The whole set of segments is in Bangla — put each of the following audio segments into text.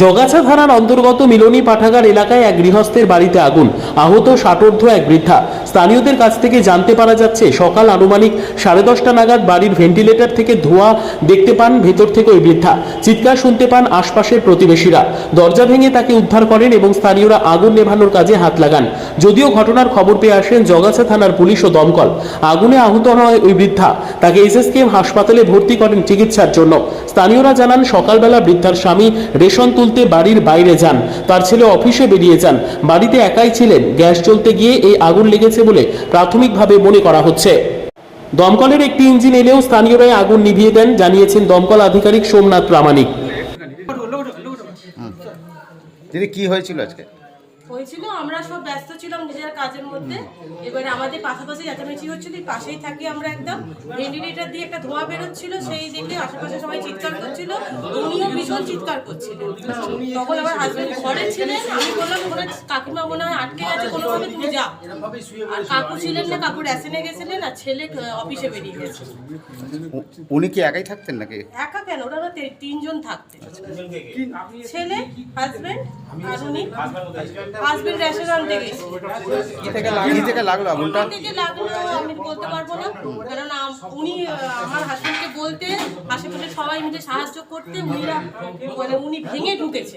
জগাছা থানার অন্তর্গত মিলনী পাঠাগার এলাকায় এক গৃহস্থের বাড়িতে আগুন। আহত ষাটোর্ধ এক বৃদ্ধা। স্থানীয়দের কাছ থেকে জানতে পারা যাচ্ছে, সকাল আনুমানিক সাড়ে দশটা নাগাদ বাড়ির ভেন্টিলেটর থেকে ধোঁয়া দেখতে পান ভেতর থেকে ওই বৃদ্ধা। চিৎকার শুনতে পান আশপাশের প্রতিবেশীরা। দরজা ভেঙে তাকে উদ্ধার করেন এবং স্থানীয়রা আগুন নেভানোর কাজে হাত লাগান। যদিও ঘটনার খবর পেয়ে আসেন জগাছা থানার পুলিশ ও দমকল। আগুনে আহত হয় ওই বৃদ্ধা। তাকে এসএসকেএম হাসপাতালে ভর্তি করেন চিকিৎসার জন্য। স্থানীয়রা জানান, সকালবেলা বৃদ্ধার স্বামী রেশন তুলতে বাড়ির বাইরে যান। তার ছেলে অফিসে বেরিয়ে যান। বাড়িতে একাই ছিলেন। গ্যাস চলতে গিয়ে এই আগুন লেগেছে বলে প্রাথমিকভাবে মনে করা হচ্ছে। দমকলের একটি ইঞ্জিন এলেও স্থানীয়রাই আগুন নিভিয়ে দেন, জানিয়েছেন দমকল আধিকারিক সোমনাথ প্রামাণিক। কি হয়েছিল আজকে? হয়েছিল আমরা সব ব্যস্ত ছিলাম নিজের কাজের মধ্যে। এবারে আমাদের পাশাপাশি চেঁচামেচি হচ্ছিল পাশেই থাকি আমরা একদম। ভেন্টিলেটার দিয়ে একটা ধোঁয়া বেরোচ্ছিল সেই দেখে আশেপাশে সবাই চিৎকার করছিল উনিও ভীষণ চিৎকার করছিলেন তখন আমার হাজবেন্ড ঘরে ছিলেন আমি বললাম ওখানে কাকিমা মনে হয় আটকে গেছে কোনোভাবে তুমি যা আর কাকু ছিলেন না কাকু রেশনে গেছিলেন আর ছেলে অফিসে বেরিয়ে গেছে। উনি কি একাই থাকতেন নাকি? একা কেন? ওরা তিনজন থাকতেন। ছেলে হাজবেন্ড আর উনি? হাজবেন্ড রেশন থেকে থেকে লাগল আগুনটা? থেকে লাগল আমি বলতে পারব না। উনি আমার হাজবেন্ডকে বলতে আশেপাশে সবাই মিলে সাহায্য করতে উনিরা মানে উনি ভেঙে ঢুকেছে।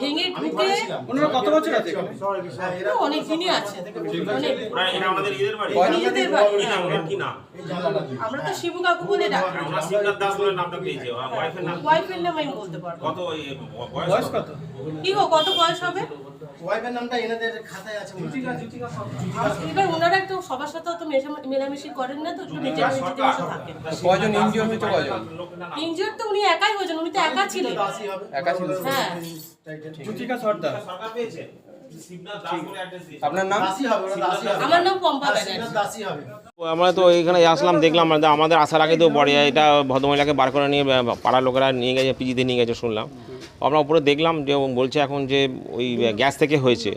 ভেঙে ঢুকে ওনারা কত বছর আছে অনেক দিনই আছে। নিজেদের বাড়ি। আমরা তো শিবু কাকু বলে ডাকি। আমরা শিবনাথ দাস বলে নামটা পেয়েছি। ওর ওয়াইফের নাম আমি বলতে পারব কত বয়স বয়স কত? কত? কি গো কত বয়স হবে? ওয়াইফের নামটা এনাদের খাতায় আছে এবার ওনারা একটু সবার সাথে অত মেলামেশি করেন না তো একটু মতো থাকেন। কয়জন? ইনজিওর হয়েছে কয়জন? ইনজিওর তো উনি একাই হয়েছেন উনি তো একা ছিলেন। একা ছিল হ্যাঁ। জুতিকা সর্দার। সরকার পেয়েছে। আপনার নাম? আমার নাম পম্পা দাসী ব্যানার্জি। না দাসী হবে। আমরা তো এখানে আসলাম দেখলাম আমাদের- আমাদের আসার আগে তো বড় এটা ভদ্রমহিলাকে বার করে নিয়ে পাড়ার লোকেরা নিয়ে গেছে পিজিতে নিয়ে গেছে শুনলাম। আমরা উপরে দেখলাম যে বলছে এখন যে ওই গ্যাস থেকে হয়েছে।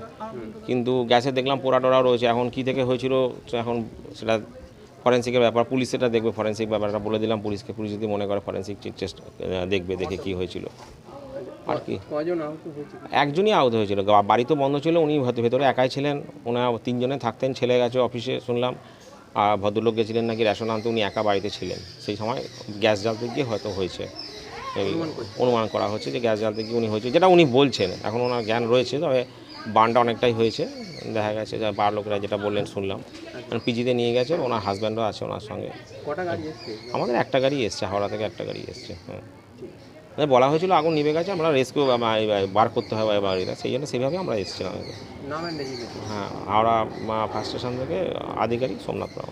কিন্তু গ্যাসে দেখলাম পোড়া টোড়াও রয়েছে। এখন কি থেকে হয়েছিল এখন সেটা ফরেন্সিকের ব্যাপার পুলিশ সেটা দেখবে ফরেন্সিক ব্যাপারটা বলে দিলাম। পুলিশকে পুলিশ যদি মনে করে ফরেন্সিক চেষ্টা দেখবে দেখে কি হয়েছিল। আর কি। একজনই আহত হয়েছিল। বাড়ি তো বন্ধ ছিল উনি ভেতরে ভেতরে একাই ছিলেন। ওনার তিনজনে থাকতেন ছেলে গেছে অফিসে শুনলাম। আর ভদ্রলোক গেছিলেন নাকি রেশন আনতে উনি একা বাড়িতে ছিলেন। সেই সময় গ্যাস জ্বালতে গিয়ে হয়তো হয়েছে। অনুমান করা হচ্ছে যে গ্যাস জ্বালতে গিয়ে উনি হয়েছে যেটা উনি বলছেন। এখন ওনার জ্ঞান রয়েছে তবে বানটা অনেকটাই হয়েছে। দেখা গেছে যে বার লোকেরা যেটা বললেন শুনলাম। পিজিতে নিয়ে গেছে ওনার হাজব্যান্ডও আছে ওনার সঙ্গে। আমাদের একটা গাড়ি এসছে হাওড়া থেকে একটা গাড়ি এসছে হ্যাঁ। মানে বলা হয়েছিল আগুন নিভে গেছে আমরা রেস্কিউ বার করতে হবে বাড়িটা সেই জন্য সেইভাবে আমরা এসেছিলাম। হ্যাঁ হাওড়া ফার্স্ট স্টেশন থেকে আধিকারিক সোমনাথ রাও।